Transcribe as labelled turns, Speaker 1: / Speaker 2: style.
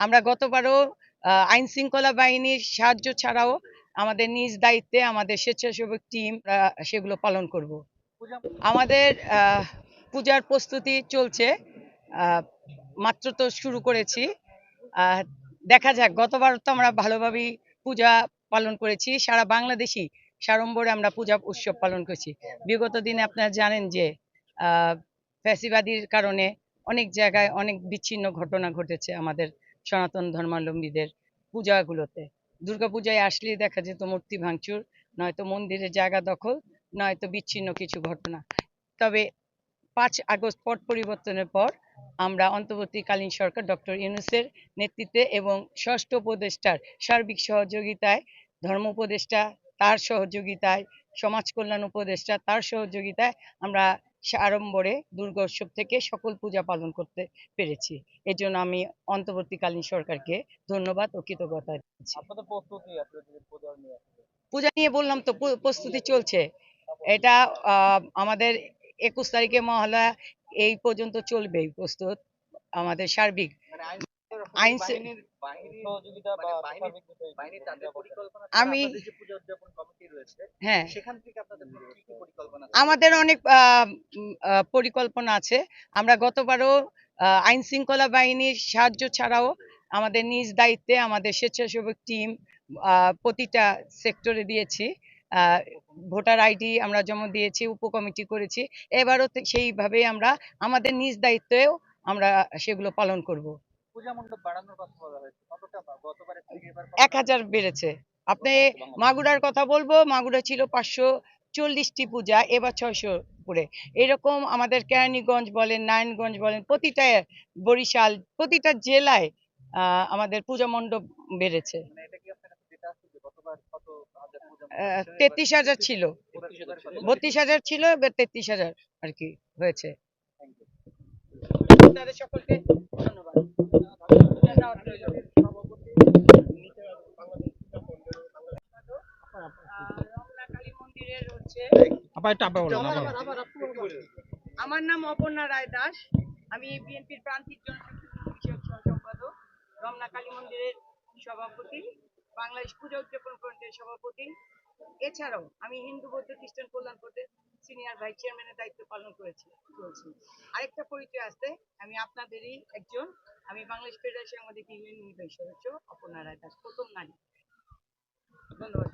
Speaker 1: আমরা গতবারও আইন শৃঙ্খলা বাহিনীর সাহায্য ছাড়াও আমাদের নিজ দায়িত্বে আমাদের স্বেচ্ছাসেবক টিম সেগুলো পালন করব। আমাদের পূজার প্রস্তুতি চলছে মাত্র তো শুরু করেছি। দেখা যাক গতবার তো আমরা ভালোভাবেই পূজা পালন করেছি, সারা বাংলাদেশি সাড়ম্বরে আমরা পূজা উৎসব পালন করেছি। বিগত দিনে আপনারা জানেন যে ফ্যাসিবাদীর কারণে অনেক জায়গায় অনেক বিচ্ছিন্ন ঘটনা ঘটেছে আমাদের সনাতন ধর্মাবলম্বীদের পূজাগুলোতে। দুর্গাপূজায় আসলেই দেখা যেত মূর্তি ভাঙচুর, নয়তো মন্দিরের জায়গা দখল, নয়তো বিচ্ছিন্ন কিছু ঘটনা। তবে পাঁচ আগস্ট পট পরিবর্তনের পর আমরা অন্তর্বর্তীকালীন সরকার ডক্টর ইউনুসের নেতৃত্বে এবং ষষ্ঠ উপদেষ্টার সার্বিক সহযোগিতায়, ধর্ম উপদেষ্টা তার সহযোগিতায়, সমাজ কল্যাণ উপদেষ্টা তার সহযোগিতায় আমরা আড়ম্বরে দুর্গা উৎসব থেকে সকল পূজা পালন করতে পেরেছি। এজন্য আমি অন্তর্বর্তীকালীন সরকারকে ধন্যবাদ ও কৃতজ্ঞতা
Speaker 2: পূজা নিয়ে
Speaker 1: বললাম তো প্রস্তুতি চলছে। এটা আহ, আমাদের একুশ তারিখে মহালয়া এই পর্যন্ত চলবে প্রস্তুত আমাদের সার্বিক।
Speaker 2: মানে আইন
Speaker 3: মানে
Speaker 1: আমি-
Speaker 3: আমি যে পূজা উদযাপন কমিটি রয়েছে
Speaker 1: হ্যাঁ।
Speaker 3: সেখান থেকে
Speaker 1: আমাদের অনেক পরিকল্পনা আছে। আমরা গতবারও আইন শৃঙ্খলা বাহিনীর সাহায্য ছাড়াও আমাদের নিজ দায়িত্বে আমাদের স্বেচ্ছাসেবক টিম প্রতিটা সেক্টরে দিয়েছি। ভোটার আইডি আমরা জমা দিয়েছি উপকমিটি করেছি এবারও সেইভাবেই আমরা আমাদের নিজ দায়িত্বেও আমরা সেগুলো পালন করব। এক হাজার বেড়েছে। আপনি মাগুরার কথা বলব মাগুরা ছিল পাঁচশো চল্লিশটি পূজা এবার ছয়শো করে। এরকম আমাদের কেরানীগঞ্জ বলেন নারায়ণগঞ্জ বলেন প্রতিটা বরিশাল প্রতিটা জেলায় আহ, আমাদের পূজা মণ্ডপ বেড়েছে। তেত্রিশ হাজার ছিল। বত্রিশ হাজার ছিল এবার তেত্রিশ হাজার আর কি হয়েছে। আপনাদের সকলকে ধন্যবাদ আহ, রমনা কালী মন্দিরের হচ্ছে
Speaker 2: আবার একটু আবার বলুন
Speaker 1: আমার নাম অপর্ণা রায় দাস। আমি বিএনপির প্রান্তিক জনশক্তি বিষয়ক রমনা কালী মন্দিরের সভাপতি বাংলাদেশ পূজা উদযাপন ফ্রন্টের সভাপতি। এছাড়াও আমি হিন্দু বৌদ্ধ খ্রিস্টান কল্যাণ ফ্রন্টের সিনিয়র ভাইস চেয়ারম্যানের দায়িত্ব পালন করেছি চলছি। আরেকটা পরিচয় আছে আমি আপনাদেরই একজন। আমি বাংলাদেশ ফেডারেশন সাংবাদিক ইউনিয়ন নির্বাহী সদস্য অপর্ণা রায় দাস প্রথম নারী। ধন্যবাদ।